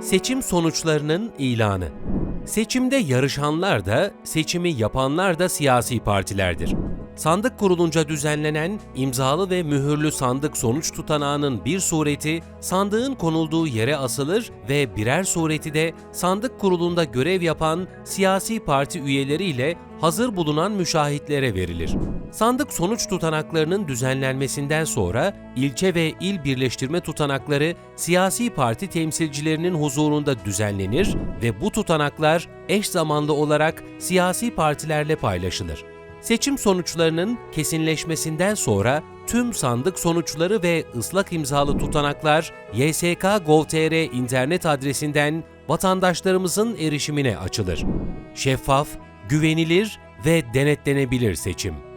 Seçim sonuçlarının ilanı. Seçimde yarışanlar da, seçimi yapanlar da siyasi partilerdir. Sandık kurulunca düzenlenen imzalı ve mühürlü sandık sonuç tutanağının bir sureti sandığın konulduğu yere asılır ve birer sureti de sandık kurulunda görev yapan siyasi parti üyeleriyle hazır bulunan müşahitlere verilir. Sandık sonuç tutanaklarının düzenlenmesinden sonra ilçe ve il birleştirme tutanakları siyasi parti temsilcilerinin huzurunda düzenlenir ve bu tutanaklar eş zamanlı olarak siyasi partilerle paylaşılır. Seçim sonuçlarının kesinleşmesinden sonra tüm sandık sonuçları ve ıslak imzalı tutanaklar ysk.gov.tr internet adresinden vatandaşlarımızın erişimine açılır. Şeffaf, güvenilir ve denetlenebilir seçim.